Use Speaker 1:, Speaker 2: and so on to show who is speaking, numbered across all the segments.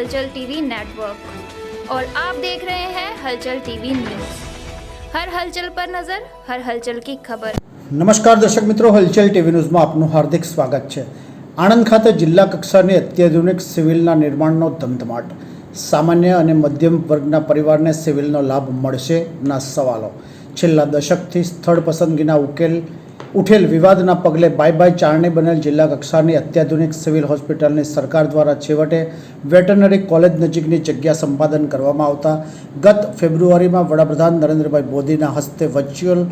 Speaker 1: हलचल TV network और आप देख रहे हैं हलचल टीवी न्यूज हर हलचल पर नजर हर हलचल की खबर
Speaker 2: નમસ્કાર દર્શક મિત્રો હલચલ ટીવી ન્યૂઝમાં આપનું હાર્દિક સ્વાગત છે આણંદ ખાતે જિલ્લા કક્ષાની અત્યાધુનિક સિવિલના નિર્માણનો ધમધમાટ સામાન્ય અને મધ્યમ વર્ગના પરિવારને સિવિલનો લાભ મળશે ના સવાલો છેલ્લા દશકથી સ્થળ પસંદગીના ઉકેલ ઉઠેલ વિવાદના પગલે બાય બાય ચારણે બનેલ જિલ્લા કક્ષાની અત્યાધુનિક સિવિલ હોસ્પિટલની સરકાર દ્વારા છેવટે વેટરનરી કોલેજ નજીકની જગ્યા સંપાદન કરવામાં આવતા ગત ફેબ્રુઆરીમાં વડાપ્રધાન નરેન્દ્રભાઈ મોદીના હસ્તે વર્ચ્યુઅલ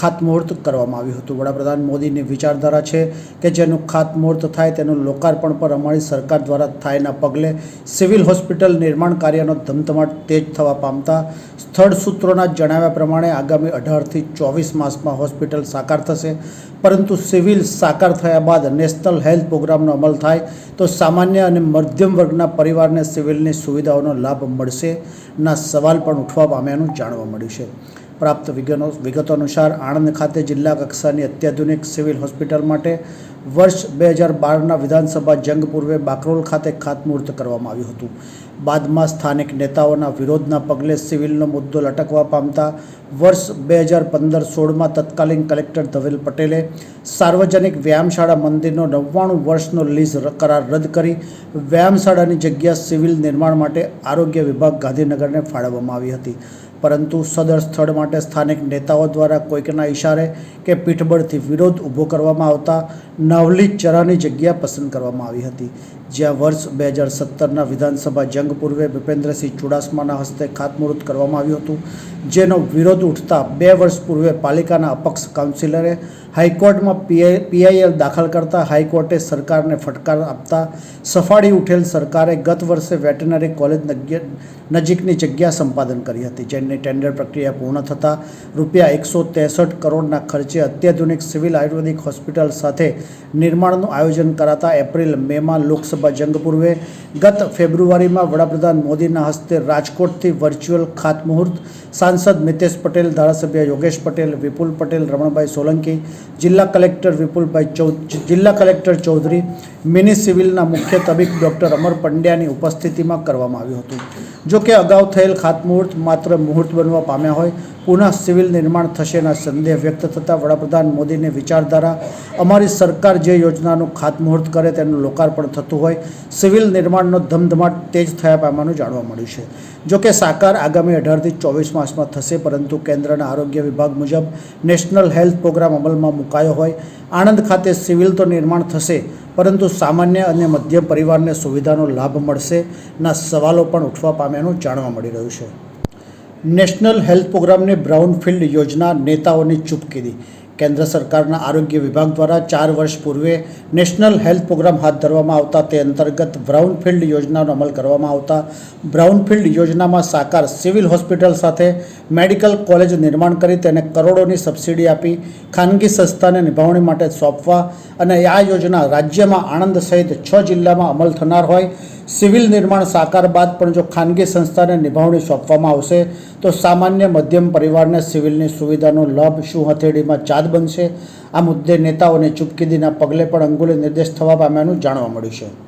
Speaker 2: ખાતમુહૂર્ત કરવામાં આવ્યું હતું. વડાપ્રધાન મોદીની વિચારધારા છે કે જેનું ખાતમુહૂર્ત થાય તેનું લોકાર્પણ પર અમારી સરકાર દ્વારા થાયના પગલે સિવિલ હોસ્પિટલ નિર્માણ કાર્યનો ધમધમાટ તેજ થવા પામતા સ્થળ સૂત્રોના જણાવ્યા પ્રમાણે આગામી અઢારથી ચોવીસ માસમાં હોસ્પિટલ સાકાર થશે. પરંતુ સિવિલ સાકાર થયા બાદ નેશનલ હેલ્થ પ્રોગ્રામનો અમલ થાય તો સામાન્ય અને મધ્યમ વર્ગના પરિવારને સિવિલની સુવિધાઓનો લાભ મળશે ના સવાલ પણ ઉઠવા પામ્યાનું જાણવા મળ્યું છે. પ્રાપ્ત વિગનો વિગતો અનુસાર આણંદ ખાતે જિલ્લા કક્ષાની અત્યાધુનિક સિવિલ હોસ્પિટલ માટે વર્ષ બે હજાર બારના વિધાનસભા જંગ પૂર્વે બાકરોલ ખાતે ખાતમુહૂર્ત કરવામાં આવ્યું હતું. બાદમાં સ્થાનિક નેતાઓના વિરોધના પગલે સિવિલનો મુદ્દો લટકવા પામતા વર્ષ બે હજાર પંદર સોળમાં તત્કાલીન કલેક્ટર ધવેલ પટેલે સાર્વજનિક વ્યાયામશાળા મંદિરનો નવ્વાણું વર્ષનો લીઝ કરાર રદ કરી વ્યાયામશાળાની જગ્યા સિવિલ નિર્માણ માટે આરોગ્ય વિભાગ ગાંધીનગરને ફાળવવામાં આવી હતી. પરંતુ સદર સ્થળ માટે સ્થાનિક નેતાઓ દ્વારા કોઈકના ઇશારે કે પીઠબળથી વિરોધ ઊભો કરવામાં આવતા નવલી ચરાની જગ્યા પસંદ કરવામાં આવી હતી, જ્યાં વર્ષ બે હજાર સત્તરના વિધાનસભા જંગ પૂર્વે ભૂપેન્દ્રસિંહ ચુડાસમાના હસ્તે ખાતમુહૂર્ત કરવામાં આવ્યું હતું, જેનો વિરોધ ઉઠતા બે વર્ષ પૂર્વે પાલિકાના અપક્ષ કાઉન્સિલરે હાઈકોર્ટમાં પીઆઈ, પીઆઈએલ દાખલ કરતા હાઈકોર્ટે સરકારને ફટકાર આપતા સફાળી ઉઠેલ સરકારે ગત વર્ષે વેટરનરી કોલેજ નજીકની જગ્યા સંપાદન કરી હતી, જેની ટેન્ડર પ્રક્રિયા પૂર્ણ થતાં રૂપિયા એકસો ત્રેસઠ કરોડના ખર્ચે અત્યાધુનિક સિવિલ આયુર્વેદિક હોસ્પિટલ સાથે નિર્માણનું આયોજન કરાતા એપ્રિલ મેમાં લોકસભા જંગ પૂર્વે ગત ફેબ્રુઆરીમાં વડાપ્રધાન મોદીના હસ્તે રાજકોટથી વર્ચ્યુઅલ ખાતમુહૂર્ત. સાંસદ મિતેશ પટેલ, ધારાસભ્ય યોગેશ પટેલ, વિપુલ પટેલ, રમણભાઈ સોલંકી, જિલ્લા કલેક્ટર વિપુલભાઈ જિલ્લા કલેક્ટર ચૌધરી, મિની સિવિલના મુખ્ય તબીબ ડૉક્ટર અમર પંડ્યાની ઉપસ્થિતિમાં કરવામાં આવ્યું હતું. જો કે અગાઉ થયેલ ખાતમુહૂર્ત માત્ર મુહૂર્ત બનવા પામ્યા હોય. પુનઃ સિવિલ નિર્માણ થશેના સંદેહ વ્યક્ત થતાં વડાપ્રધાન મોદીની વિચારધારા. અમારી સરકાર જે યોજનાનું ખાતમુહૂર્ત કરે તેનું લોકાર્પણ થતું હોય. સિવિલ નિર્માણનો ધમધમાટ તેજ થયા પામવાનું જાણવા મળ્યું છે. જો કે સાકાર આગામી અઢારથી ચોવીસ માસમાં થશે, પરંતુ કેન્દ્રના આરોગ્ય વિભાગ મુજબ નેશનલ હેલ્થ પ્રોગ્રામ અમલમાં મુકાયો હોય. આણંદ ખાતે સિવિલ તો નિર્માણ થશે, પરંતુ સામાન્ય અને મધ્યમ પરિવારને સુવિધાનો લાભ મળશે ના સવાલો પણ ઉઠવા પામ્યાનું જાણવા મળી રહ્યું છે. નેશનલ હેલ્થ પ્રોગ્રામની બ્રાઉનફિલ્ડ યોજના નેતાઓની ચૂપકીદી કેન્દ્ર સરકારના આરોગ્ય વિભાગ દ્વારા ચાર વર્ષ પૂર્વે નેશનલ હેલ્થ પ્રોગ્રામ હાથ ધરવામાં આવતા તે અંતર્ગત બ્રાઉનફિલ્ડ યોજનાનો અમલ કરવામાં આવતા બ્રાઉનફિલ્ડ યોજનામાં સાકાર સિવિલ હોસ્પિટલ સાથે મેડિકલ કોલેજ નિર્માણ કરી તેને કરોડોની સબસિડી આપી ખાનગી સંસ્થાને નિભાવણી માટે સોંપવા અને આ યોજના રાજ્યમાં આણંદ સહિત છ જિલ્લામાં અમલ થનાર હોય સિવિલ નિર્માણ સાકાર બાદ પણ જો ખાનગી સંસ્થાને નિભાવણી સોંપવામાં આવશે, તો સામાન્ય મધ્યમ પરિવારને સિવિલની સુવિધાનો લાભ શું હથેળીમાં ચાદ બનશે? આ મુદ્દે નેતાઓને ચૂપકીદીના પગલે પણ અંગુલે નિર્દેશ થવા પામ્યાનું જાણવા મળ્યું છે.